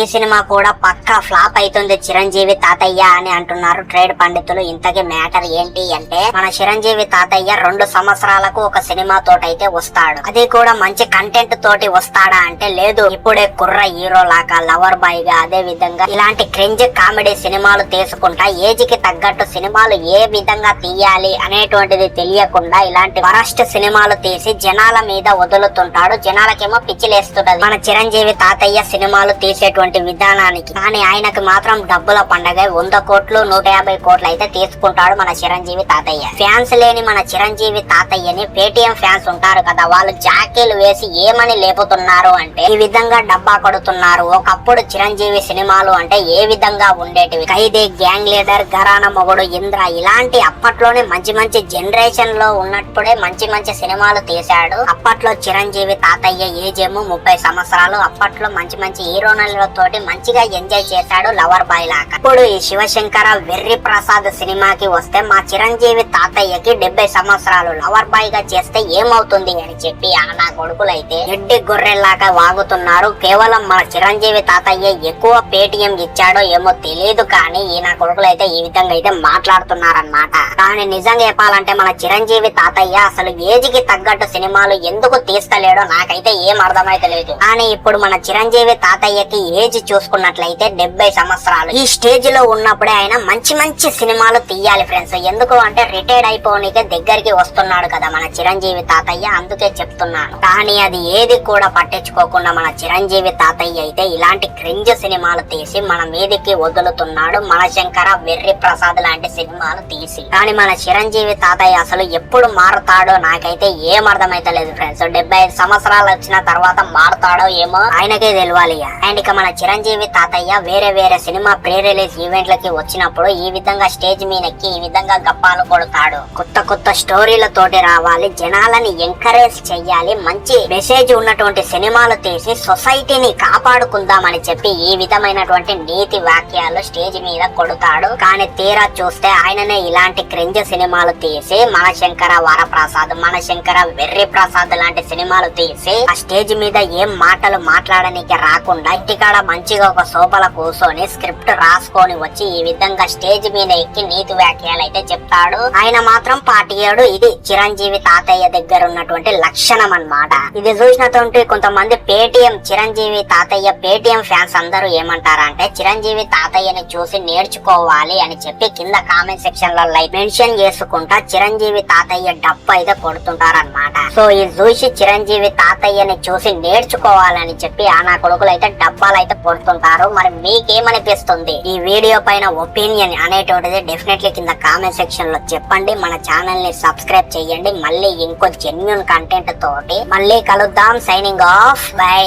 ఈ సినిమా కూడా పక్కా ఫ్లాప్ అవుతుంది చిరంజీవి తాతయ్య అని అంటున్నారు ట్రేడ్ పండితులు. ఇంతకీ మ్యాటర్ ఏంటి అంటే మన చిరంజీవి తాతయ్య రెండు సంవత్సరాలకు ఒక సినిమా తోటైతే వస్తాడు. అది కూడా మంచి కంటెంట్ తోటి వస్తాడా అంటే లేదు. ఇప్పుడే కుర్ర హీరో లాగా లవర్ బాయ్గా అదే విధంగా ఇలాంటి క్రింజ్ కామెడీ సినిమాలు తీసుకుంటా ఏజ్కి తగ్గట్టు సినిమాలు ఏ విధంగా తీయాలి అనేటువంటిది తెలియకుండా ఇలాంటి వరస్ట్ సినిమాలు తీసి జనాల మీద వదులుతుంటాడు. జనాలకేమో పిచ్చిలేస్తుంటది మన చిరంజీవి తాతయ్య సినిమాలు తీసేటువంటి విధానానికి. కానీ ఆయనకి మాత్రం డబ్బుల పండగ వంద కోట్లు నూట యాభై కోట్లు అయితే తీసుకుంటాడు మన చిరంజీవి తాతయ్య. ఫ్యాన్స్ లేని మన చిరంజీవి తాతయ్యని పేటిఎం ఫ్యాన్స్ ఉంటారు కదా వాళ్ళు జాకీలు వేసి ఏమని లేపుతున్నారు అంటే ఈ విధంగా డబ్బా కొడుతున్నారు. ఒకప్పుడు చిరంజీవి సినిమాలు అంటే ఏ విధంగా ఉండేటివి? ఖైదీ గ్యాంగ్ లీడర్ గరాన మొగుడు ఇంద్ర ఇలాంటి అప్పట్లోనే మంచి మంచి జనరేషన్లో ఉన్నప్పుడే మంచి మంచి సినిమాలు తీశాడు. అప్పట్లో చిరంజీవి తాతయ్య ఏజ్ ఏమో ముప్పై సంవత్సరాలు. అప్పట్లో మంచి మంచి తోటి మంచిగా ఎంజాయ్ చేశాడు లవర్ బాయ్ లాగా. ఇప్పుడు ఈ శివశంకర వెర్రి ప్రసాద్ సినిమాకి వస్తే మా చిరంజీవి తాతయ్యకి డెబ్బై సంవత్సరాలు లవర్ బాయ్గా చేస్తే ఏమవుతుంది అని చెప్పి ఆ నా కొడుకులైతే ఎడ్డి గొర్రెల్లాగా వాగుతున్నారు. కేవలం మన చిరంజీవి తాతయ్య ఎక్కువ పేటిఎం ఇచ్చాడో ఏమో తెలియదు కానీ ఈ నా కొడుకులైతే ఈ విధంగా అయితే మాట్లాడుతున్నారన్నమాట. కానీ నిజంగా చెప్పాలంటే మన చిరంజీవి తాతయ్య అసలు ఏజ్కి తగ్గట్టు సినిమాలు ఎందుకు తీస్తలేడో నాకైతే ఏం అర్థమైతే లేదు కానీ ఇప్పుడు మన చిరంజీవి తాతయ్యకి ఏజ్ చూసుకున్నట్లయితే డెబ్బై సంవత్సరాలు. ఈ స్టేజ్లో ఉన్నప్పుడే ఆయన మంచి మంచి సినిమాలు తీయాలి ఫ్రెండ్స్. ఎందుకు అంటే రిటైర్డ్ అయిపోనికే దగ్గరికి వస్తున్నాడు కదా మన చిరంజీవి తాతయ్య. అందుకే చెప్తున్నాను. కానీ అది ఏది కూడా పట్టించుకోకుండా మన చిరంజీవి తాతయ్య అయితే ఇలాంటి క్రింజ్ సినిమాలు తీసి మన మీదికి వదులుతున్నాడు. మన శంకర వెర్రి ప్రసాద్ లాంటి సినిమాలు తీసి. కానీ మన చిరంజీవి తాతయ్య అసలు ఎప్పుడు మారుతాడో నాకైతే ఏం అర్థమైతే లేదు ఫ్రెండ్స్. డెబ్బై ఐదు సంవత్సరాలు వచ్చిన తర్వాత మారుతాడో ఏమో ఆయనకే తెలియాలి అండ్ ఇక మన చిరంజీవి తాతయ్య వేరే వేరే సినిమా ప్రీ రిలీజ్ ఈవెంట్లకి వచ్చినప్పుడు ఈ విధంగా స్టేజ్ మీదకి ఈ విధంగా గప్పాలు కొడతాడు. కొత్త కొత్త స్టోరీలతోటి రావాలి జనాలని ఎంకరేజ్ చెయ్యాలి మంచి మెసేజ్ ఉన్నటువంటి సినిమాలు తీసి సొసైటీని కాపాడుకుందామని చెప్పి ఈ విధమైనటువంటి నీతి వాక్యాలు స్టేజ్ మీద కొడతాడు. కానీ తీరా చూస్తే ఆయననే ఇలాంటి క్రింజ సినిమాలు తీసి మన శంకర వరప్రసాద్ మన శంకర వెర్రి ప్రసాద్ లాంటి సినిమాలు తీసి ఆ స్టేజ్ మీద ఏం మాటలు మాట్లాడడానికి రాకుండా ఇంటికాడ మంచిగా ఒక సోపల కూర్చొని స్క్రిప్ట్ రాసుకొని వచ్చి ఈ విధంగా స్టేజ్ మీద ఎక్కి నీతి వ్యాఖ్యలు అయితే చెప్తాడు. ఆయన మాత్రం పాటియాడు ఇది చిరంజీవి తాతయ్య దగ్గర ఉన్నటువంటి లక్షణం అన్నమాట. ఇది చూసినటువంటి కొంతమంది పేటిఎం చిరంజీవి తాతయ్య పేటిఎం ఫ్యాన్స్ అందరూ ఏమంటారంటే చిరంజీవి తాతయ్యని చూసి నేర్చుకోవాలి అని చెప్పి కింద కామెంట్ సెక్షన్లో లైక్ మెన్షన్ చేసుకుంటా చిరంజీవి తాతయ్య డప్పు అయితే కొడుతుంటారన్నమాట. సో ఇది చూసి చిరంజీవి తాతయ్యని చూసి నేర్చుకోవాలని చెప్పి ఆ నా కొడుకులు అయితే డబ్బాలు అయితే కొడుతుంటారు. మరి మీకేమనిపిస్తుంది? ఈ వీడియో పైన ఒపీనియన్ అనేటువంటిది డెఫినెట్లీ కింద కామెంట్ సెక్షన్లో చెప్పండి. మన ఛానల్ని సబ్స్క్రైబ్ చేయండి. మళ్ళీ ఇంకో జెన్యున్ కంటెంట్ తోటి మళ్ళీ కలుద్దాం. Signing off by